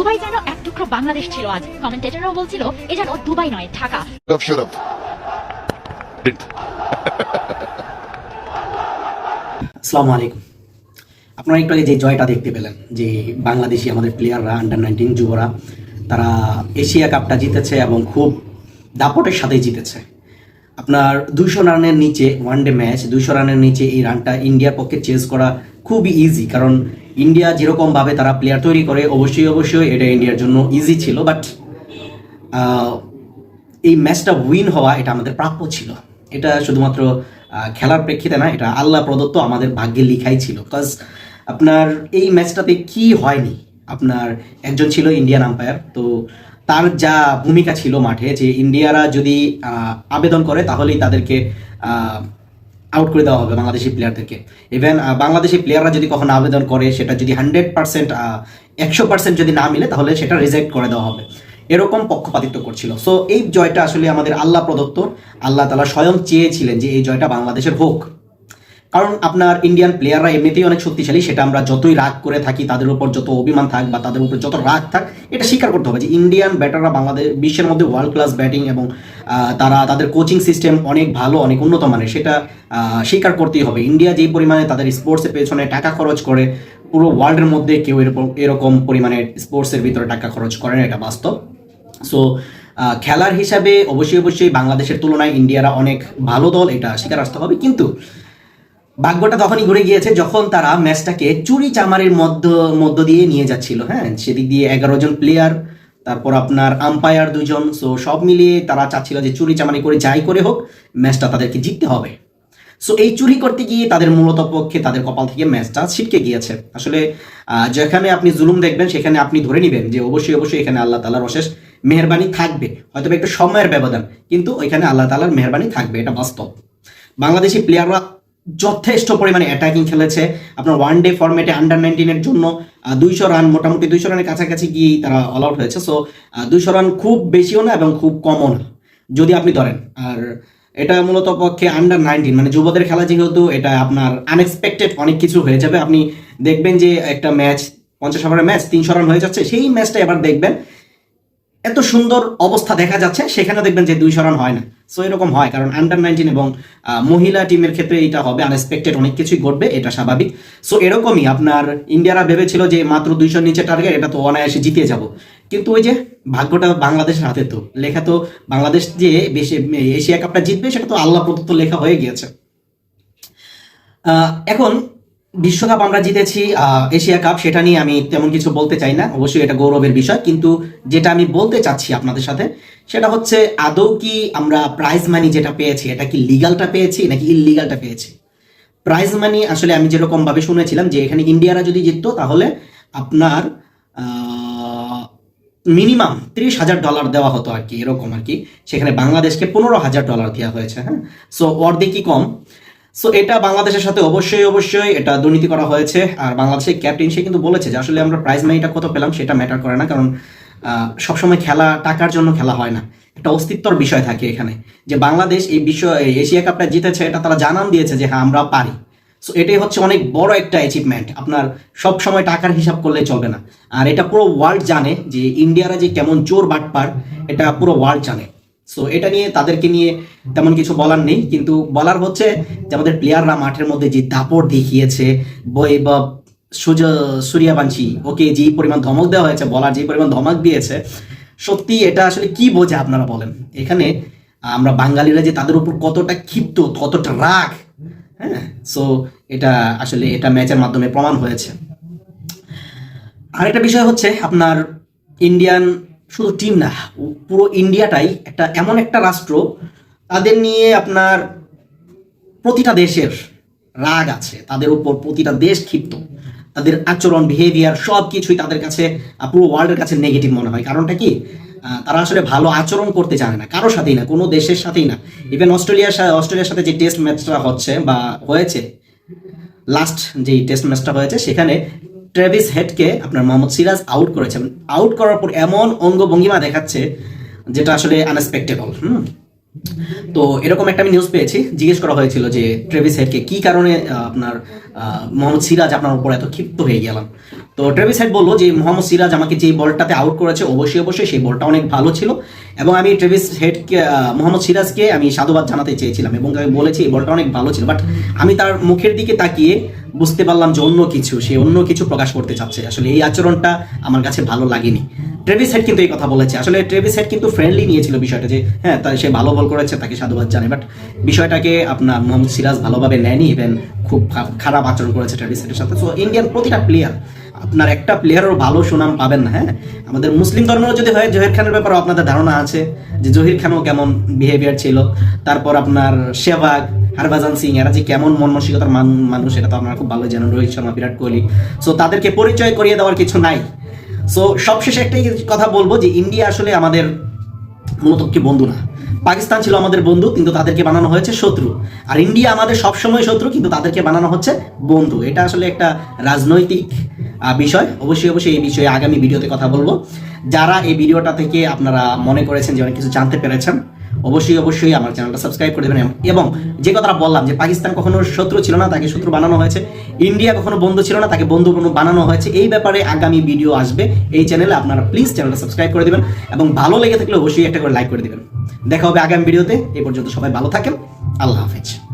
Dubai যেন এক টুকরো বাংলাদেশ ছিল আজ। কমেন্টেটররাও বলছিল এ যেন দুবাই নয় ঢাকা. আসসালামু আলাইকুম। আপনারা একটু আগে যে জয়টা দেখতে পেলেন যে বাংলাদেশি আমাদের প্লেয়াররা আন্ডার নাইনটিন যুবরা তারা এশিয়া কাপটা জিতেছে এবং খুব দাপটের সাথে জিতেছে। আপনার দুইশো রানের নিচে ওয়ান ডে ম্যাচ দুইশো রানের নিচে এই রানটা ইন্ডিয়ার পক্ষে চেস করা খুবই ইজি কারণ ইন্ডিয়া যেরকমভাবে তারা প্লেয়ার তৈরি করে, অবশ্যই অবশ্যই এটা ইন্ডিয়ার জন্য ইজি ছিল বাট এই ম্যাচটা উইন হওয়া এটা আমাদের প্রাপ্য ছিল। এটা শুধুমাত্র খেলার প্রেক্ষিতে না, এটা আল্লাহ প্রদত্ত আমাদের ভাগ্যে লিখাই ছিল বিকজ আপনার এই ম্যাচটাতে কি হয়নি? আপনার একজন ছিল ইন্ডিয়ান আম্পায়ার তো তার যা ভূমিকা ছিল মাঠে, যে ইন্ডিয়ারা যদি আবেদন করে, তাহলেই তাদেরকে আউট করে দেওয়া হবে বাংলাদেশি প্লেয়ারদেরকে ইভেন বাংলাদেশি প্লেয়াররা যদি কখনো আবেদন করে, সেটা যদি হান্ড্রেড পার্সেন্ট একশো পার্সেন্ট যদি না মিলে, তাহলে সেটা রিজেক্ট করে দেওয়া হবে। এরকম পক্ষপাতিত্ব করছিল। সো এই জয়টা আসলে আমাদের আল্লাহ প্রদত্ত। আল্লাহ তালা স্বয়ং চেয়েছিলেন যে এই জয়টা বাংলাদেশের হোক। কারণ আপনার ইন্ডিয়ান প্লেয়াররা এমনিতেই অনেক শক্তিশালী, সেটা আমরা যতই রাগ করে থাকি, তাদের উপর যত অভিমান থাক বা তাদের উপর যত রাগ থাক, এটা স্বীকার করতে হবে যে ইন্ডিয়ান ব্যাটাররা বাংলাদেশ, বিশ্বের মধ্যে ওয়ার্ল্ড ক্লাস ব্যাটিং এবং তারা তাদের কোচিং সিস্টেম অনেক ভালো, অনেক উন্নত মানের, সেটা স্বীকার করতেই হবে। ইন্ডিয়া যেই পরিমাণে তাদের স্পোর্টসের পেছনে টাকা খরচ করে, পুরো ওয়ার্ল্ডের মধ্যে কেউ এরকম এরকম পরিমাণে স্পোর্টসের ভিতরে টাকা খরচ করে না, এটা বাস্তব। সো খেলার হিসাবে অবশ্যই অবশ্যই বাংলাদেশের তুলনায় ইন্ডিয়ারা অনেক ভালো দল, এটা স্বীকার আসতে হবে। কিন্তু ভাগ্যটা তখনই ঘুরে গিয়েছে যখন তারা ম্যাচটাকে চুরি চামারির মধ্য মধ্য দিয়ে নিয়ে যাচ্ছিল হ্যাঁ? সেদিক দিয়ে এগারো জন প্লেয়ার তারপর আপনার আম্পায়ার দুজন সো সব মিলিয়ে তারা চাচ্ছিল যে চুরি চামারি করে যাই করে হোক, ম্যাচটা তাদেরকে জিততে হবে। সো এই চুরি করতে গিয়ে তাদের মূলত পক্ষে, তাদের কপাল থেকে ম্যাচটা ছিটকে গিয়েছে। আসলে যেখানে আপনি জুলুম দেখবেন, সেখানে আপনি ধরে নেবেন যে অবশ্যই অবশ্যই এখানে আল্লাহ তালার অশেষ মেহরবানি থাকবে। হয়তো একটু সময়ের ব্যবধান, কিন্তু ওইখানে আল্লাহ তালার মেহরবানি থাকবে, এটা বাস্তব। বাংলাদেশি প্লেয়াররা যথেষ্ট পরিমাণে অ্যাটাকিং খেলেছে। আপনার ওয়ান ডে ফরম্যাটে আন্ডার নাইনটিনের জন্য দুইশো রান মোটামুটি দুইশো রানের কাছাকাছি গিয়ে তারা অল আউট হয়েছে। সো দুইশো রান খুব বেশিও না এবং খুব কমও না, যদি আপনি ধরেন। আর এটা মূলত পক্ষে আন্ডার নাইনটিন মানে যুবদের খেলা যেহেতু, এটা আপনার আনএক্সপেক্টেড অনেক কিছু হয়ে যাবে। আপনি দেখবেন যে একটা ম্যাচ পঞ্চাশ ওভারের ম্যাচ তিনশো রান হয়ে যাচ্ছে, সেই ম্যাচটা এবার দেখবেন। এত সুন্দর অবস্থা দেখা যাচ্ছে সেখানে দেখবেন যে দুইশো রান হয় না। সো এরকম হয়, কারণ আন্ডার নাইনটিন এবং মহিলা টিমের ক্ষেত্রে এটা হবে আনএক্সপেক্টেড অনেক কিছুই ঘটবে, এটা স্বাভাবিক। সো এরকমই আপনার ইন্ডিয়ারা ভেবেছিল যে মাত্র দুইশোর নিচে টার্গেট এটা তো অনায়াসে জিতে যাব। কিন্তু ওই যে ভাগ্যটা বাংলাদেশের হাতে তো, লেখা তো বাংলাদেশ যে বেশি, এশিয়া কাপটা জিতবে, সেটা তো আল্লাহ প্রদত্ত লেখা হয়ে গিয়েছে। এখন বিশ্বকাপ আমরা জিতেছি এশিয়া কাপ, সেটা নিয়ে আমি তেমন কিছু বলতে চাই না, অবশ্যই এটা গৌরবের বিষয়, কিন্তু যেটা আমি বলতে চাচ্ছি আপনাদের সাথে, সেটা হচ্ছে আদৌ কি আমরা প্রাইজ মানি যেটা পেয়েছি, এটা কি লিগালটা পেয়েছি নাকি ইলিগালটা পেয়েছি? প্রাইজ মানি আসলে আমি যেরকম ভাবে শুনেছিলাম যে এখানে ইন্ডিয়ারা যদি জিততো, তাহলে আপনার মিনিমাম তিরিশ হাজার ডলার দেওয়া হতো আর কি, এরকম আর কি, সেখানে বাংলাদেশকে পনেরো হাজার ডলার দেওয়া হয়েছে হ্যাঁ? সো অর্ধেকই কম। সো এটা বাংলাদেশের সাথে অবশ্যই অবশ্যই এটা দুর্নীতি করা হয়েছে। আর বাংলাদেশের ক্যাপ্টেন সে কিন্তু বলেছে যে আসলে আমরা প্রাইজ মানিটা কত পেলাম সেটা ম্যাটার করে না। কারণ সবসময় খেলা, টাকার জন্য খেলা হয় না। একটা অস্তিত্বর বিষয় থাকে এখানে। যে বাংলাদেশ এই এই এশিয়া কাপটা জিতেছে, এটা তারা জানান দিয়েছে যে হ্যাঁ আমরা পারি। সো এটাই হচ্ছে অনেক বড় একটা অ্যাচিভমেন্ট আপনার সব সময় টাকার হিসাব করলে চলবে না। আর এটা পুরো ওয়ার্ল্ড জানে যে ইন্ডিয়ারা যে কেমন চোর বাটপার, এটা পুরো ওয়ার্ল্ড জানে। সো এটা নিয়ে তাদেরকে নিয়ে তেমন কিছু বলার নেই, কিন্তু বলার হচ্ছে যে আমাদের প্লেয়াররা মাঠের মধ্যে যে দাপট দেখিয়েছে, বই বা সূর্য সূর্যাবাঞ্চি ওকে যে পরিমাণ ধমক দেওয়া হয়েছে বলার যে পরিমাণ ধমক দিয়েছে, সত্যি এটা আসলে কি বোঝে আপনারা বলেন? এখানে আমরা বাঙালিরা যে তাদের উপর কতটা ক্ষিপ্ত, কতটা রাগ হ্যাঁ? সো এটা আসলে এটা ম্যাচের মাধ্যমে প্রমাণ হয়েছে। আরেকটা বিষয় হচ্ছে আপনার ইন্ডিয়ান শুধু টিম না, পুরো ইন্ডিয়াটাই একটা, এমন একটা রাষ্ট্র, তাদের নিয়ে আপনার প্রতিটা দেশের রাগ আছে, তাদের উপর প্রতিটা দেশ ক্ষিপ্ত। তাদের আচরণ বিহেভিয়ার সব কিছুই তাদের কাছে পুরো ওয়ার্ল্ডের কাছে নেগেটিভ মনে হয়। কারণটা কি? তারা আসলে ভালো আচরণ করতে জানে না, কারোর সাথেই না, কোনো দেশের সাথেই না। ইভেন অস্ট্রেলিয়ার অস্ট্রেলিয়ার সাথে যে টেস্ট ম্যাচটা হচ্ছে বা হয়েছে লাস্ট যেই টেস্ট ম্যাচটা হয়েছে, সেখানে ট্রেভিস হেডকে আপনার মোহাম্মদ সিরাজ আউট করেছেন। আউট করার পর এমন অঙ্গভঙ্গিমা দেখাচ্ছে যেটা আসলে আনএক্সপেক্টেবল হুম? তো এরকম একটা আমি নিউজ পেয়েছি। জিজ্ঞেস করা হয়েছিল যে ট্রেভিস হেডকে কি কারণে আপনার মোহাম্মদ সিরাজ আপনার উপর এত ক্ষিপ্ত হয়ে গেলাম। তো ট্রেভিস হেড বলল যে, মোহাম্মদ সিরাজ আমাকে যে বলটাতে আউট করেছে, অবশ্যই অবশ্যই সেই বলটা অনেক ভালো ছিল এবং আমি ট্রেভিস হেডকে মোহাম্মদ সিরাজকে আমি সাধুবাদ জানাতে চেয়েছিলাম এবং আমি বলেছি, এই বলটা অনেক ভালো ছিল। বাট আমি তার মুখের দিকে তাকিয়ে বুঝতে পারলাম যে অন্য কিছু, সে অন্য কিছু প্রকাশ করতে চাচ্ছে। আসলে এই আচরণটা আমার কাছে ভালো লাগেনি। ট্রেভিস হেড কিন্তু এই কথা বলেছে। আসলে ট্রেভিস হেড কিন্তু ফ্রেন্ডলি নিয়েছিল বিষয়টা যে হ্যাঁ তাই সে ভালো বল করেছে, তাকে সাধুবাদ জানে বাট বিষয়টাকে আপনার মোহাম্মদ সিরাজ ভালোভাবে নেয়নি ইভেন খুব খারাপ আচরণ করেছে ট্রেভিস হেডের সাথে। সো ইন্ডিয়ান প্রতিটা প্লেয়ার আপনার একটা প্লেয়ারও ভালো সুনাম পাবেন না হ্যাঁ? আমাদের মুসলিম ধর্মেও যদি হয়, জহির খানের ব্যাপারে আপনাদের ধারণা আছে যে, জহির খানও কেমন বিহেভিয়ার ছিল। তারপর আপনার শেহবাগ, হরভজন সিং, এরা যে কেমন মন মানসিকতার মানুষ এটা তো আপনারা খুব ভালো জানেন। রোহিত শর্মা, বিরাট কোহলি। সো তাদেরকে পরিচয় করিয়ে দেওয়ার কিছু নাই। সো সবশেষে একটাই কথা বলব যে ইন্ডিয়া আসলে আমাদের মূলত কি বন্ধু না। পাকিস্তান ছিল আমাদের বন্ধু, কিন্তু তাদেরকে বানানো হয়েছে শত্রু। আর ইন্ডিয়া আমাদের সবসময় শত্রু, কিন্তু তাদেরকে বানানো হচ্ছে বন্ধু। এটা আসলে একটা রাজনৈতিক বিষয়। অবশ্যই অবশ্যই এই বিষয়ে আগামী ভিডিওতে কথা বলব। যারা এই ভিডিওটা থেকে আপনারা মনে করেছেন যে অনেক কিছু জানতে পেরেছেন অবশ্যই অবশ্যই আমার চ্যানেলটা সাবস্ক্রাইব করে দেবেন। এবং যে কথাটা বললাম যে পাকিস্তান কখনো শত্রু ছিল না, তাকে শত্রু বানানো হয়েছে। ইন্ডিয়া কখনো বন্ধু ছিল না, তাকে বন্ধু বানানো হয়েছে। এই ব্যাপারে আগামী ভিডিও আসবে। এই চ্যানেলে আপনারা প্লিজ চ্যানেলটা সাবস্ক্রাইব করে দেবেন এবং ভালো লেগে থাকলে অবশ্যই একটা করে লাইক করে দেবেন। দেখা হবে আগামী ভিডিওতে এ পর্যন্ত সবাই ভালো থাকেন। আল্লাহ হাফেজ।